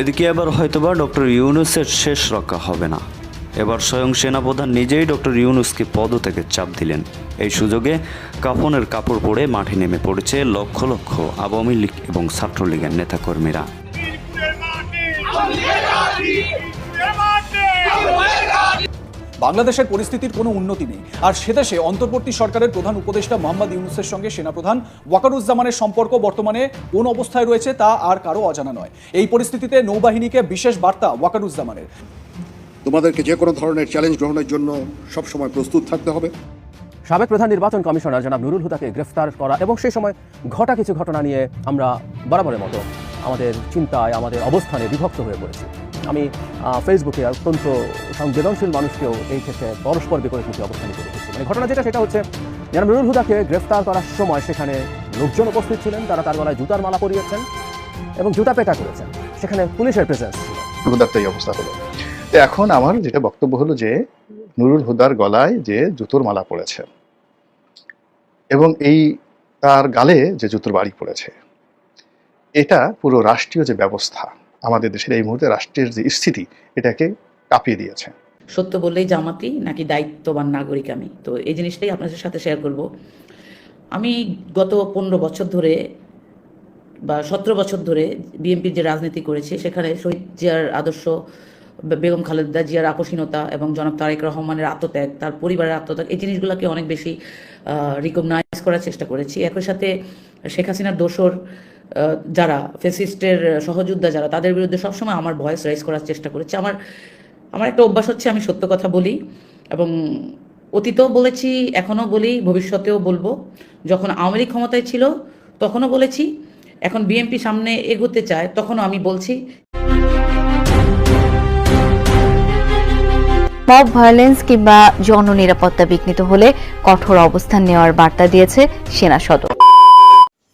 এদিকে এবার হয়তোবা ডক্টর ইউনুসের শেষ রক্ষা হবে না। এবার স্বয়ং সেনাপ্রধান নিজেই ডক্টর ইউনুসকে পদ থেকে চাপ দিলেন। এই সুযোগে কাফনের কাপড় পরে মাঠে নেমে পড়েছে লক্ষ লক্ষ আওয়ামী লীগ এবং ছাত্রলীগের নেতাকর্মীরা। বাংলাদেশের পরিস্থিতির কোনো উন্নতি নেই। আর সেদেশে অন্তর্বর্তী সরকারের প্রধান উপদেষ্টা মোহাম্মদ ইউনুসের সঙ্গে সেনাপ্রধান ওয়াকারুজ্জামানের সম্পর্ক বর্তমানে কোন অবস্থায় রয়েছে তা আর কারও অজানা নয়। এই পরিস্থিতিতে নৌবাহিনীকে বিশেষ বার্তা ওয়াকারুজ্জামানের। তোমাদেরকে যে কোনো ধরনের চ্যালেঞ্জ গ্রহণের জন্য সবসময় প্রস্তুত থাকতে হবে। সাবেক প্রধান নির্বাচন কমিশনার জনাব নুরুল হুদাকে গ্রেফতার করা এবং সেই সময় ঘটা কিছু ঘটনা নিয়ে আমরা বরাবরের মতো আমাদের চিন্তায় আমাদের অবস্থানে বিভক্ত হয়ে পড়েছি। আমি ফেসবুকে অত্যন্ত সংবেদনশীল মানুষকেও এই ক্ষেত্রে পরস্পর বিপরীতমুখী অবস্থান নিতে দেখেছি মানে ঘটনা যেটা, সেটা হচ্ছে জনাব নুরুল হুদাকে গ্রেফতার করার সময় সেখানে লোকজন উপস্থিত ছিলেন, তারা তার গলায় জুতার মালা পরিয়েছেন এবং জুতা পেটা করেছেন। সেখানে পুলিশের প্রেজেন্স হুদার এই অবস্থা হলো। তো এখন আমার যেটা বক্তব্য হলো যে, নুরুল হুদার গলায় যে জুতোর মালা পড়েছে এবং এই তার গালে যে জুতোর বাড়ি পড়েছে, এটা পুরো রাষ্ট্রীয় যে ব্যবস্থা আমাদের দেশের এই মুহূর্তে রাষ্ট্রের যে স্থিতি, এটাকে কাঁপিয়ে দিয়েছে। সত্য বললেই জামাতি নাকি দায়িত্ববান নাগরিক আমি? তো এই জিনিসটাই আপনাদের সাথে শেয়ার করব। আমি গত পনেরো বছর ধরে বা সতেরো বছর ধরে বিএনপির যে রাজনীতি করেছি, সেখানে শহীদ জিয়ার আদর্শ বেগম খালেদা জিয়ার আকস্মিকতা এবং জনাব তারেক রহমানের আত্মত্যাগ, তার পরিবারের আত্মত্যাগ, এই জিনিসগুলোকে অনেক বেশি রিকগনাইজ করার চেষ্টা করেছি। একই সাথে শেখ হাসিনার দোসর যারা ফেসিস্টের সহযোদ্ধা যারা, তাদের বিরুদ্ধে সবসময় আমার ভয়েস রাইজ করার চেষ্টা করেছি। আমার আমার একটা অভ্যাস হচ্ছে, আমি সত্য কথা বলি এবং অতীতেও বলেছি, এখনও বলি, ভবিষ্যতেও বলব। যখন আওয়ামী লীগ ক্ষমতায় ছিল, তখনও বলেছি, এখন বিএনপি সামনে এগোতে চায়, তখনও আমি বলছি। মব ভায়োলেন্স কিংবা জননিরাপত্তা বিঘ্নিত হলে কঠোর অবস্থান নেওয়ার বার্তা দিয়েছে সেনা সদর।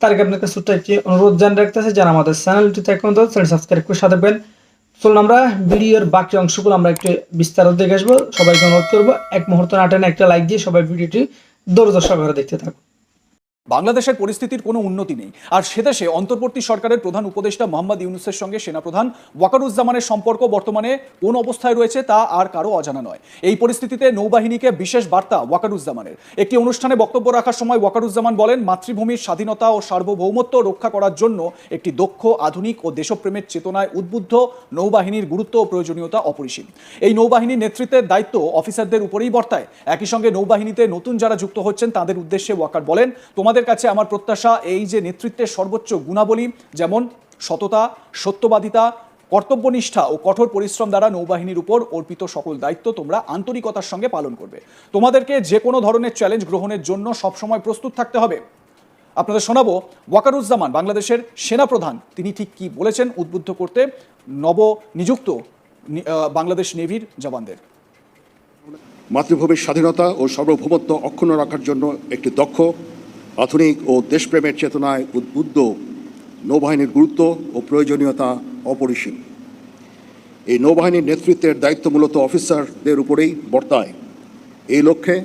তার আগে আপনাকে ছোট্ট একটি অনুরোধ জানিয়ে রাখতেছে, যারা আমাদের চ্যানেলটিতে এখন তো চ্যানেল সাবস্ক্রাইব করে সাথে পেন চলুন আমরা ভিডিওর বাকি অংশগুলো আমরা একটু বিস্তারিত দেখে আসব। সবাইকে অনুরোধ করব, এক মুহূর্ত নাটানে একটা লাইক দিয়ে সবাই ভিডিওটি দৌড় সহকারে দেখতে থাকুন। বাংলাদেশের পরিস্থিতির কোনো উন্নতি নেই। আর সেদেশে অন্তর্বর্তী সরকারের প্রধান উপদেষ্টা মোহাম্মদ ইউনুসের সঙ্গে সেনাপ্রধান ওয়াকারুজ্জামানের সম্পর্ক বর্তমানে কোন অবস্থায় রয়েছে তা আর কারও অজানা নয়। এই পরিস্থিতিতে নৌবাহিনীকে বিশেষ বার্তা ওয়াকারুজ্জামানের। একটি অনুষ্ঠানে বক্তব্য রাখার সময় ওয়াকারুজ্জামান বলেন, মাতৃভূমির স্বাধীনতা ও সার্বভৌমত্ব রক্ষা করার জন্য একটি দক্ষ, আধুনিক ও দেশপ্রেমের চেতনায় উদ্বুদ্ধ নৌবাহিনীর গুরুত্ব ও প্রয়োজনীয়তা অপরিসীম। এই নৌবাহিনীর নেতৃত্বের দায়িত্ব অফিসারদের উপরেই বর্তায়। একই সঙ্গে নৌবাহিনীতে নতুন যারা যুক্ত হচ্ছেন তাদের উদ্দেশ্যে ওয়াকার বলেন, তোমাদের কাছে আমার প্রত্যাশা এই যে নেতৃত্বের সর্বোচ্চ গুণাবলী, যেমন সততা, সত্যবাদিতা, কর্তব্যনিষ্ঠা ও কঠোর পরিশ্রম দ্বারা নৌবাহিনীর উপর অর্পিত সকল দায়িত্ব তোমরা আন্তরিকতার সঙ্গে পালন করবে। তোমাদেরকে যে কোনো ধরনের চ্যালেঞ্জ গ্রহণের জন্য সবসময় প্রস্তুত থাকতে হবে। আপনাদের শোনাবো, ওয়াকারুজ্জামান বাংলাদেশের সেনাপ্রধান, তিনি ঠিক কি বলেছেন উদ্বুদ্ধ করতে নব নিযুক্ত বাংলাদেশ নেভির জওয়ানদের। মাতৃভূমির স্বাধীনতা ও সার্বভৌমত্ব অক্ষুণ্ণ রাখার জন্য একটি দক্ষ আধুনিক ও দেশপ্রেমের চেতনায় উদ্বুদ্ধ নৌবাহিনীর গুরুত্ব ও প্রয়োজনীয়তা অপরিসীম। এই নৌবাহিনীর নেতৃত্বের দায়িত্ব মূলত অফিসারদের উপরেই বর্তায়। এই লক্ষ্যে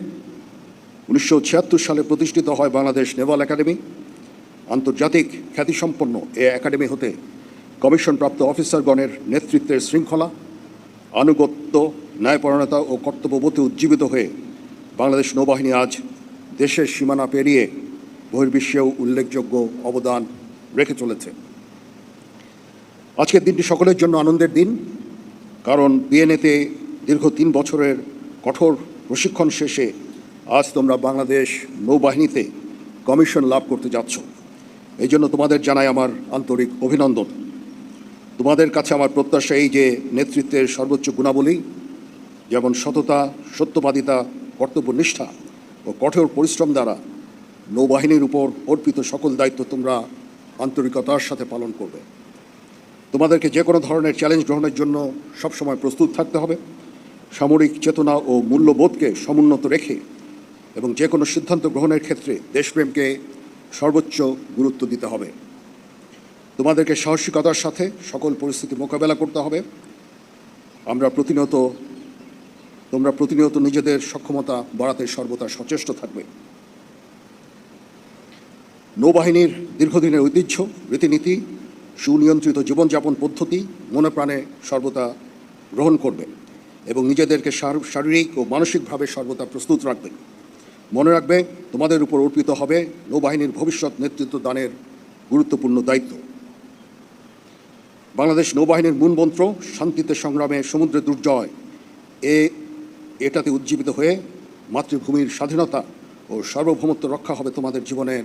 উনিশশো ছিয়াত্তর সালে প্রতিষ্ঠিত হয় বাংলাদেশ নেভাল একাডেমি। আন্তর্জাতিক খ্যাতিসম্পন্ন এ একাডেমি হতে কমিশনপ্রাপ্ত অফিসারগণের নেতৃত্বের শৃঙ্খলা, আনুগত্য, ন্যায়পরায়ণতা ও কর্তব্যবোধে উজ্জীবিত হয়ে বাংলাদেশ নৌবাহিনী আজ দেশের সীমানা পেরিয়ে বহির্বিশ্বেও উল্লেখযোগ্য অবদান রেখে চলেছে। আজকের দিনটি সকলের জন্য আনন্দের দিন, কারণ বিএনএতে দীর্ঘ তিন বছরের কঠোর প্রশিক্ষণ শেষে আজ তোমরা বাংলাদেশ নৌবাহিনীতে কমিশন লাভ করতে যাচ্ছ। এই জন্য তোমাদের জানাই আমার আন্তরিক অভিনন্দন। তোমাদের কাছে আমার প্রত্যাশা এই যে নেতৃত্বের সর্বোচ্চ গুণাবলী, যেমন সততা, সত্যবাদিতা, কর্তব্যনিষ্ঠা ও কঠোর পরিশ্রম দ্বারা নৌবাহিনীর উপর অর্পিত সকল দায়িত্ব তোমরা আন্তরিকতার সাথে পালন করবে। তোমাদেরকে যে কোনো ধরনের চ্যালেঞ্জ গ্রহণের জন্য সবসময় প্রস্তুত থাকতে হবে। সামরিক চেতনা ও মূল্যবোধকে সমুন্নত রেখে এবং যে কোনো সিদ্ধান্ত গ্রহণের ক্ষেত্রে দেশপ্রেমকে সর্বোচ্চ গুরুত্ব দিতে হবে। তোমাদেরকে সাহসিকতার সাথে সকল পরিস্থিতি মোকাবেলা করতে হবে। আমরা প্রতিনিয়ত, তোমরা প্রতিনিয়ত নিজেদের সক্ষমতা বাড়াতে সর্বদা সচেষ্ট থাকবে। নৌবাহিনীর দীর্ঘদিনের ঐতিহ্য, রীতিনীতি, সুনিয়ন্ত্রিত জীবনযাপন পদ্ধতি মনে প্রাণে সর্বদা গ্রহণ করবে এবং নিজেদেরকে শারীরিক ও মানসিকভাবে সর্বদা প্রস্তুত রাখবে। মনে রাখবে, তোমাদের উপর অর্পিত হবে নৌবাহিনীর ভবিষ্যৎ নেতৃত্ব দানের গুরুত্বপূর্ণ দায়িত্ব। বাংলাদেশ নৌবাহিনীর মূলমন্ত্র শান্তিতে সংগ্রামে সমুদ্রে দুর্জয়, এ, এটাতে উজ্জীবিত হয়ে মাতৃভূমির স্বাধীনতা ও সার্বভৌমত্ব রক্ষা হবে তোমাদের জীবনের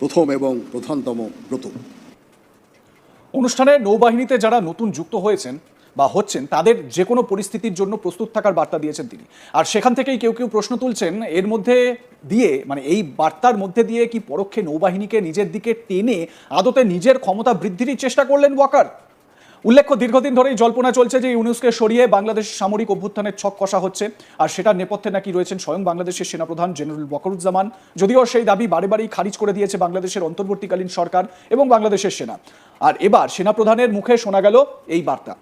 প্রথম এবং প্রধানতম ব্রত অনুষ্ঠানে নৌবাহিনীতে যারা নতুন যুক্ত হয়েছেন বা হচ্ছেন, তাদের যে কোনো পরিস্থিতির জন্য প্রস্তুত থাকার বার্তা দিয়েছেন তিনি। আর সেখান থেকেই কেউ কেউ প্রশ্ন তুলছেন, এর মধ্যে দিয়ে মানে এই বার্তার মধ্যে দিয়ে কি পরোক্ষে নৌবাহিনীকে নিজের দিকে টেনে আদতে নিজের ক্ষমতা বৃদ্ধির চেষ্টা করলেন ওয়াকার? উল্লেখ্য, দীর্ঘদিন ধরেই জল্পনা চলছে যে ইউনুসকে সরিয়ে বাংলাদেশ সামরিক অভ্যুত্থানের ছক কষা হচ্ছে। আর সেটার নেপথ্যে নাকি রয়েছেন স্বয়ং বাংলাদেশের সেনাপ্রধান জেনারেল বকরুজ্জামান। যদিও সেই দাবি বারে বারেই খারিজ করে দিয়েছে বাংলাদেশের অন্তর্বর্তীকালীন সরকার এবং বাংলাদেশের সেনা। আর এবার সেনাপ্রধানের মুখে শোনা গেল এই বার্তা।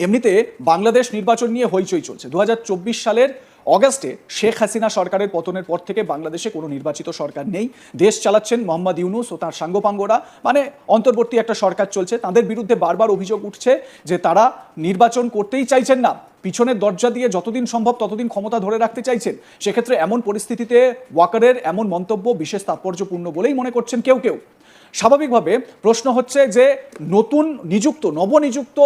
এমনিতে বাংলাদেশ নির্বাচন নিয়ে হইচই চলছে। দু হাজার চব্বিশ সালের অগাস্টে শেখ হাসিনা সরকারের পতনের পর থেকে বাংলাদেশে কোনো নির্বাচিত সরকার নেই। দেশ চালাচ্ছেন মোহাম্মদ ইউনুস ও তার সাঙ্গপাঙ্গরা। মানে অন্তর্বর্তী একটা সরকার চলছে। তাদের বিরুদ্ধে বারবার অভিযোগ উঠছে যে তারা নির্বাচন করতেই চাইছেন না। পিছনের দরজা দিয়ে যতদিন সম্ভব ততদিন ক্ষমতা ধরে রাখতে চাইছেন। সেক্ষেত্রে এমন পরিস্থিতিতে ওয়াকারের এমন মন্তব্য বিশেষ তাৎপর্যপূর্ণ বলেই মনে করছেন কেউ কেউ। স্বাভাবিকভাবে প্রশ্ন হচ্ছে যে নতুন নিযুক্ত, নবনিযুক্ত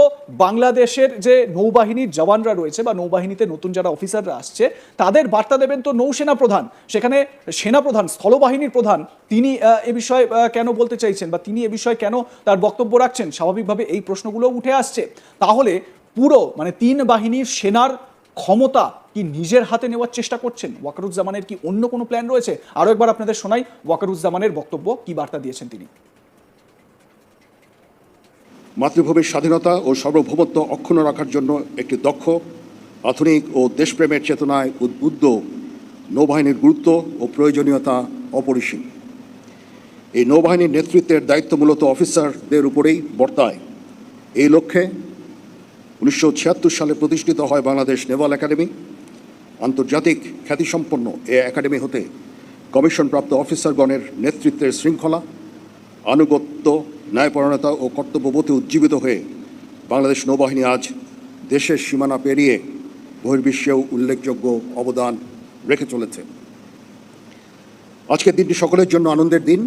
বাংলাদেশের যে নৌবাহিনীর জওয়ানরা রয়েছে বা নৌবাহিনীতে নতুন যারা অফিসাররা আসছে, তাদের বার্তা দেবেন তো নৌসেনা প্রধান। সেখানে সেনাপ্রধান স্থলবাহিনীর প্রধান, তিনি এ বিষয়ে কেন বলতে চাইছেন বা তিনি এ বিষয়ে কেন তার বক্তব্য রাখছেন? স্বাভাবিকভাবে এই প্রশ্নগুলো উঠে আসছে। তাহলে পুরো মানে তিন বাহিনীর সেনার ক্ষমতা কি নিজের হাতে নেওয়ার চেষ্টা করছেন? ওয়াকারুজ্জামানের কি অন্য কোনো প্ল্যান রয়েছে? আরও একবার আপনাদের শোনাই ওয়াকারুজ্জামানের বক্তব্য, কি বার্তা দিয়েছেন তিনি? মাতৃভূমির স্বাধীনতা ও সার্বভৌমত্ব অক্ষুণ্ণ রাখার জন্য একটি দক্ষ, আধুনিক ও দেশপ্রেমের চেতনায় উদ্বুদ্ধ নৌবাহিনীর গুরুত্ব ও প্রয়োজনীয়তা অপরিসীম। এই নৌবাহিনীর নেতৃত্বের দায়িত্ব মূলত অফিসারদের উপরেই বর্তায়। এই লক্ষ্যে উনিশশো ছিয়াত্তর সালে প্রতিষ্ঠিত হয় বাংলাদেশ নেভাল একাডেমি। আন্তর্জাতিক খ্যাতিসম্পন্ন এ একাডেমি হতে কমিশনপ্রাপ্ত অফিসারগণের নেতৃত্বের শৃঙ্খলা, আনুগত্য, ন্যায়পরায়ণতা ও কর্তব্যবোধে উজ্জীবিত হয়ে বাংলাদেশ নৌবাহিনী আজ দেশের সীমানা পেরিয়ে বহির্বিশ্বেও উল্লেখযোগ্য অবদান রেখে চলেছে। আজকের দিনটি সকলের জন্য আনন্দের দিন,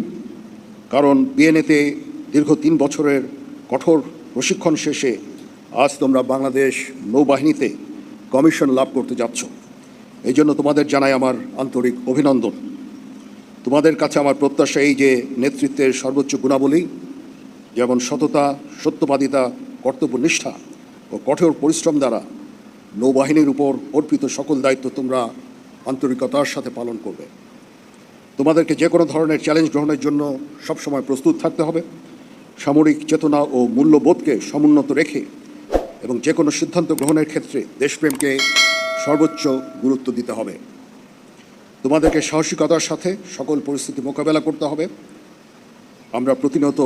কারণ বিএনএতে দীর্ঘ তিন বছরের কঠোর প্রশিক্ষণ শেষে আজ তোমরা বাংলাদেশ নৌবাহিনীতে কমিশন লাভ করতে যাচ্ছ। এই জন্য তোমাদের জানাই আমার আন্তরিক অভিনন্দন। তোমাদের কাছে আমার প্রত্যাশা এই যে নেতৃত্বের সর্বোচ্চ গুণাবলী, যেমন সততা, সত্যবাদিতা, কর্তব্যনিষ্ঠা ও কঠোর পরিশ্রম দ্বারা নৌবাহিনীর উপর অর্পিত সকল দায়িত্ব তোমরা আন্তরিকতার সাথে পালন করবে। তোমাদেরকে যে কোনো ধরনের চ্যালেঞ্জ গ্রহণের জন্য সবসময় প্রস্তুত থাকতে হবে। সামরিক চেতনা ও মূল্যবোধকে সমুন্নত রেখে এবং যে কোনো সিদ্ধান্ত গ্রহণের ক্ষেত্রে দেশপ্রেমকে সর্বোচ্চ গুরুত্ব দিতে হবে। তোমাদেরকে সাহসিকতার সাথে সকল পরিস্থিতি মোকাবেলা করতে হবে। আমরা প্রতিনিয়ত,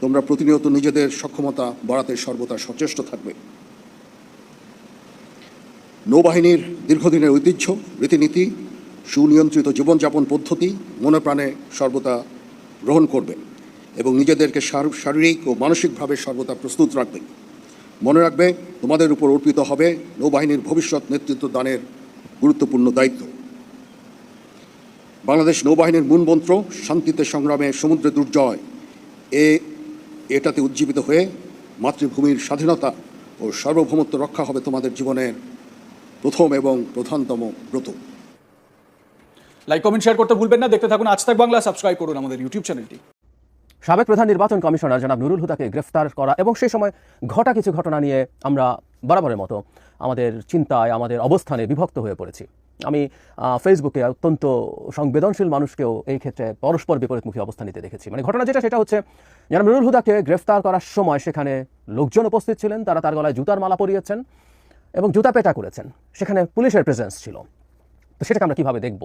তোমরা প্রতিনিয়ত নিজেদের সক্ষমতা বাড়াতে সর্বদা সচেষ্ট থাকবে। নৌবাহিনীর দীর্ঘদিনের ঐতিহ্য, রীতিনীতি, সুনিয়ন্ত্রিত জীবনযাপন পদ্ধতি মনে প্রাণে সর্বদা গ্রহণ করবে এবং নিজেদেরকে শারীরিক ও মানসিকভাবে সর্বদা প্রস্তুত রাখবে। মনে রাখবে, তোমাদের উপর অর্পিত হবে নৌবাহিনীর ভবিষ্যৎ নেতৃত্ব দানের গুরুত্বপূর্ণ দায়িত্ব। বাংলাদেশ নৌবাহিনীর মূলমন্ত্র শান্তিতে সংগ্রামে সমুদ্রে দুর্জয়। এ, এটাতে উজ্জীবিত হয়ে মাতৃভূমির স্বাধীনতা ও সার্বভৌমত্ব রক্ষা হবে তোমাদের জীবনের প্রথম এবং প্রধানতম ব্রত। লাইক কমেন্ট শেয়ার করতে ভুলবেন না। দেখতে থাকুন আজ তাক বাংলা। সাবস্ক্রাইব করুন আমাদের ইউটিউব চ্যানেলটি সাবেক প্রধান নির্বাচন কমিশনার জনাব নুরুল হুদাকে গ্রেফতার করা এবং সেই সময় ঘটা কিছু ঘটনা নিয়ে আমরা বরাবরের মতো আমাদের চিন্তায়, আমাদের অবস্থানে বিভক্ত হয়ে পড়েছি। আমি ফেসবুকে অত্যন্ত সংবেদনশীল মানুষকেও এই ক্ষেত্রে পরস্পর বিপরীতমুখী অবস্থান নিতে দেখেছি। মানে ঘটনা যেটা, সেটা হচ্ছে যারা নুরুল হুদাকে গ্রেফতার করার সময় সেখানে লোকজন উপস্থিত ছিলেন, তারা তার গলায় জুতার মালা পরিয়েছেন এবং জুতা পেটা করেছেন। সেখানে পুলিশের প্রেজেন্স ছিল। তো সেটাকে আমরা কীভাবে দেখব?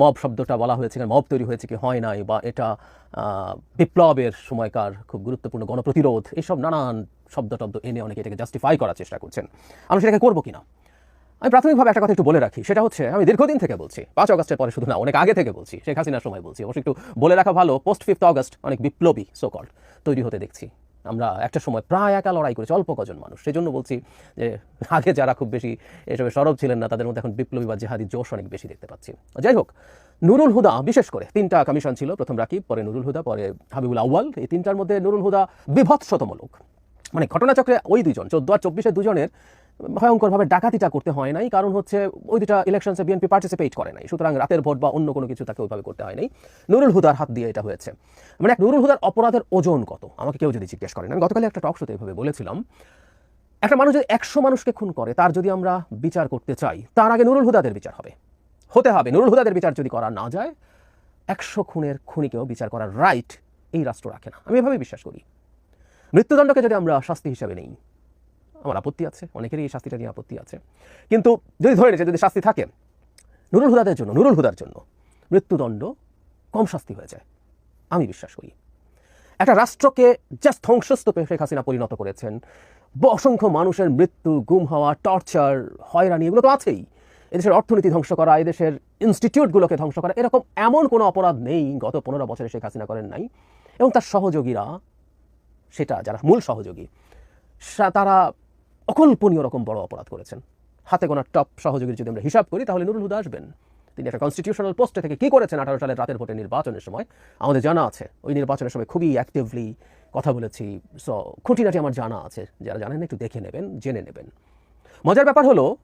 মব শব্দটা বলা হয়েছে মব তৈরি হয়েছে কি? হয় নাই বা এটা বিপ্লবের সময়কার খুব গুরুত্বপূর্ণ গণপ্রতিরোধ এইসব নানান শব্দ টব্দ এনে অনেকে এটাকে জাস্টিফাই করার চেষ্টা করছেন। আমরা সেটাকে করব কিনা? আমি প্রাথমিকভাবে একটা কথা একটু বলে রাখি, সেটা হচ্ছে আমি দীর্ঘদিন থেকে বলছি, পাঁচ অগস্টের পরে শুধু না, অনেক আগে থেকে বলছি, শেখ হাসিনার সময় বলছি অবশ্যই একটু বলে রাখা ভালো পোস্ট ফিফথ অগস্ট অনেক বিপ্লবী সোকল্ড তৈরি হতে দেখছি। আমরা একটা সময় প্রায় একা লড়াই করেছি, অল্প কজন মানুষ। সেই জন্য বলছি যে, আগে যারা খুব বেশি এসবে সরব ছিলেন না, তাদের মধ্যে এখন বিপ্লবী বা জেহাদি জোশ অনেক বেশি দেখতে পাচ্ছি। যাই হোক, নুরুল হুদা, বিশেষ করে তিনটা কমিশন ছিল, প্রথম রাকিব, পরে নুরুল হুদা, পরে হাবিবুল আউয়াল, এই তিনটার মধ্যে নুরুল হুদা বিভৎসতম লোক। মানে ঘটনাচক্রে ওই দুজন চোদ্দ আর চব্বিশের দুজনের ভয়ঙ্করভাবে ডাকাতিটা করতে হয় নাই, কারণ হচ্ছে ওই দুটা ইলেকশনসে বিএনপি পার্টিসিপেট করে নাই, সুতরাং রাতের ভোট বা অন্য কোনো কিছু তাকে ওইভাবে করতে হয় নাই। নুরুল হুদার হাত দিয়ে এটা হয়েছে। মানে এক নুরুল হুদার অপরাধের ওজন কত? আমাকে কেউ যদি জিজ্ঞেস করেন আমি গতকালে একটা টক শোতে এইভাবে বলেছিলাম। একটা মানুষ যদি একশো মানুষকে খুন করে, তার যদি আমরা বিচার করতে চাই, তার আগে নুরুল হুদাদের বিচার হবে। হতে হবে। নুরুল হুদাদের বিচার যদি করা না যায়, একশো খুনের খুনিকেও বিচার করার রাইট এই রাষ্ট্র রাখে না। আমি এভাবে বিশ্বাস করি। মৃত্যুদণ্ডকে যদি আমরা শাস্তি হিসাবে নেই আমার আপত্তি আছে, অনেকেরই এই শাস্তিটা নিয়ে আপত্তি আছে। কিন্তু যদি ধরে নিচ্ছে, যদি শাস্তি থাকে, নুরুল হুদাদের জন্য, নুরুল হুদার জন্য মৃত্যুদণ্ড কম শাস্তি হয়ে যায়। আমি বিশ্বাস করি। একটা রাষ্ট্রকে জাস্ট ধ্বংসস্তূপে শেখ হাসিনা পরিণত করেছেন, অসংখ্য মানুষের মৃত্যু, গুম হওয়া, টর্চার, হয়রানি, এগুলো তো আছেই। এদেশের অর্থনীতি ধ্বংস করা, এদেশের ইনস্টিটিউটগুলোকে ধ্বংস করা, এরকম এমন কোনো অপরাধ নেই গত পনেরো বছরে শেখ হাসিনা করেন নাই। এবং তার সহযোগীরা, সেটা যারা মূল সহযোগী তারা অকল্পনীয় রকম বড় অপরাধ করেছেন। হাতে গোনা টপ সহযোগীর যদি আমরা হিসাব করি, তাহলে নুরুল হুদা আসবেন। তিনি একটা কনস্টিটিউশনাল পোস্টে থেকে কী করেছেন আঠারো সালের রাতের ভোটের নির্বাচনের সময়? আমাদের জানা আছে, ওই নির্বাচনের সময় খুবই অ্যাক্টিভলি কথা বলেছি। সো খুঁটিনাটি আমার জানা আছে। যারা জানেন একটু দেখে নেবেন, জেনে নেবেন। মজার ব্যাপার হলো,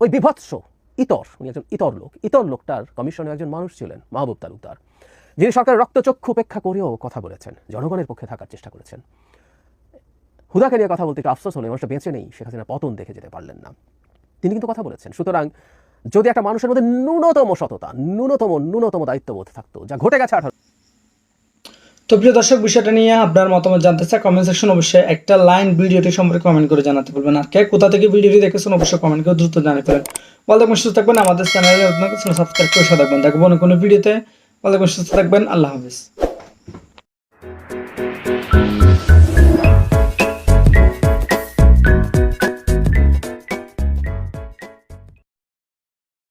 ওই বিভৎস ইতর, উনি একজন ইতর লোক। ইতর লোকটার কমিশনে একজন মানুষ ছিলেন, মাহবুব তালুকদার। যিনি সরকারের রক্তচক্ষু উপেক্ষা করেও কথা বলেছেন, জনগণের পক্ষে থাকার চেষ্টা করেছেন। হুদাকে নিয়ে কথা বলতে একটু আফসোস হলো মানুষটা বেঁচে নেই, শেখ হাসিনা পতন দেখে যেতে পারলেন না। তিনি কিন্তু কথা বলেছেন, সুতরাং যদি একটা মানুষের মধ্যে ন্যূনতম সততা, ন্যূনতম ন্যূনতম দায়িত্ববোধ থাকতো, যা ঘটে গেছে আঠারো তো প্রিয় দর্শক, বিষয়টা নিয়ে আপনার মতামত জানতে চাই কমেন্ট সেকশন অবশ্যই একটা লাইন ভিডিওটি সম্পর্কে কমেন্ট করে জানাতে বলবেন আর কে কোথা থেকে ভিডিওটি দেখেছেন অবশ্যই কমেন্ট করে দ্রুত ফেলেন। ভালো থাকবেন, সুস্থ থাকবেন, আমাদের চ্যানেলে সাবস্ক্রাইব করে থাকবেন। দেখব কোনো ভিডিওতে। থাকবেন, সুস্থ থাকবেন, আল্লাহ হাফিজ।